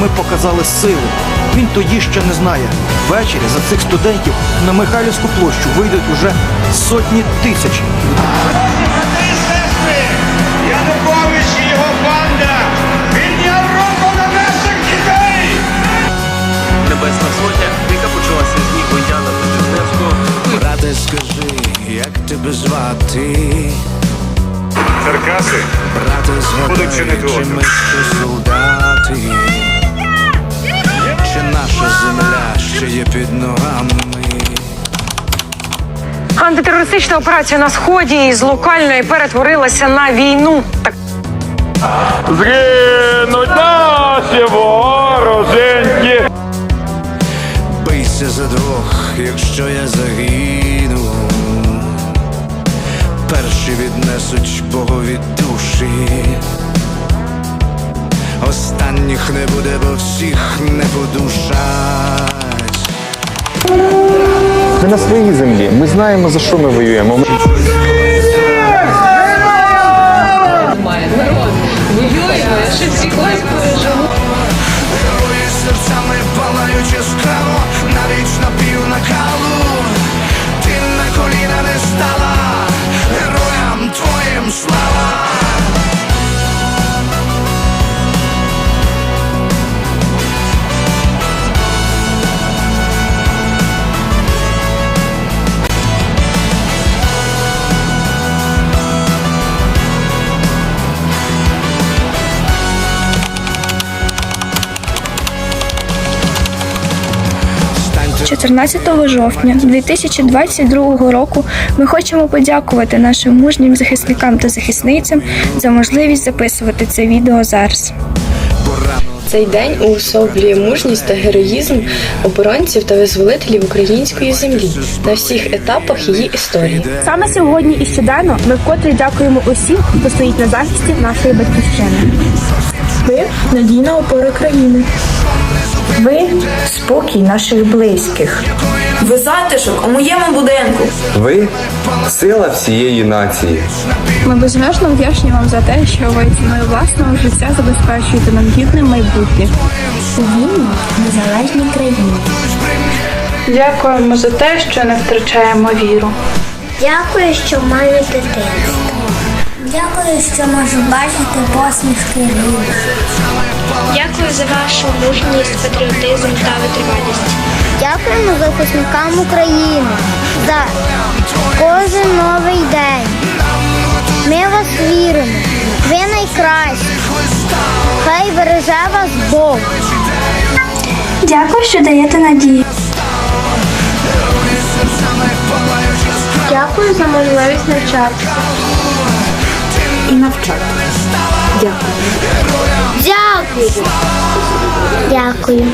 ми показали силу. Він тоді ще не знає. Ввечері за цих студентів на Михайлівську площу вийдуть уже сотні тисяч. Небесна сотня, яка почалася з ніг Яна Петрівневського, Брате, скажи, як тебе звати? Черкаси Брате, Будуть чинити згадай, чи ми ще солдати? Чи наша земля ще є під ногами? Антитерористична операція на сході із локальної перетворилася на війну. Так Згинуть наші вороженьки. Бийся за двох, якщо я загину. Перші віднесуть Богові душі. Останніх не буде, бо всіх не подушать. Ми на своїй землі. Ми знаємо за що ми воюємо. 14 жовтня 2022 року ми хочемо подякувати нашим мужнім захисникам та захисницям за можливість записувати це відео зараз. Цей день уособлює мужність та героїзм оборонців та визволителів української землі на всіх етапах її історії. Саме сьогодні і щоденно ми вкотре дякуємо усім, хто стоїть на захисті нашої батьківщини. Ви надійна опора країни. Ви спокій наших близьких. Ви затишок у моєму будинку. Ви сила всієї нації. Ми безмежно вдячні вам за те, що ви ціною власного життя забезпечуєте нам гідне майбутнє. У вільній незалежній країні. Дякуємо за те, що не втрачаємо віру. Дякую, що маю дитинство. Дякую, що можу бачити посмішки рідних. Дякую за вашу мужність, патріотизм та витривалість. Дякуємо захисникам України за кожен новий день. Ми вас віримо. Ви найкращі. Хай береже вас Бог. Дякую, що даєте надію. Дякую за можливість навчатися. І навчати. Дякую. Дякую. Дякую.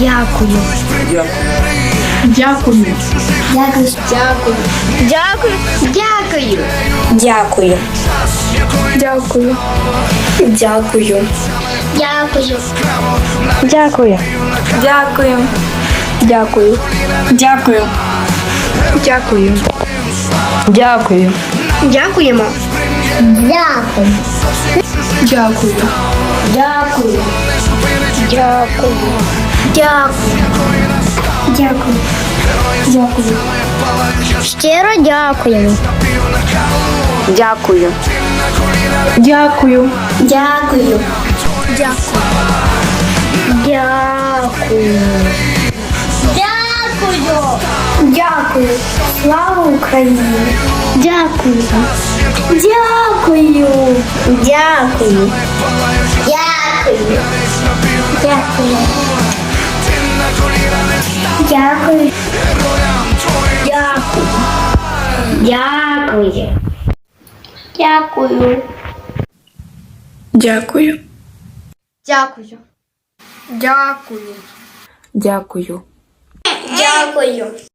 Дякую. Дякую. Дякую. Дякую. Дякую. Дякую. Дякую. Дякую. Дякую. Дякую. Дякую. Дякую. Дякую. Дякую. Дякую. Дякуємо. Дякую. Дякую. Дякую. Дякую. Дякую. Дякую. Дякую. Щиро дякуємо. Дякую. Дякую. Дякую. Дякую. Дякую. Дякую. Дякую. Слава Україні. Дякую. Дякую. Дякую. Дякую. Дякую. Дякую. Дякую. Дякую. Дякую. Дякую. Дякую. Дякую. Дякую. Дякую.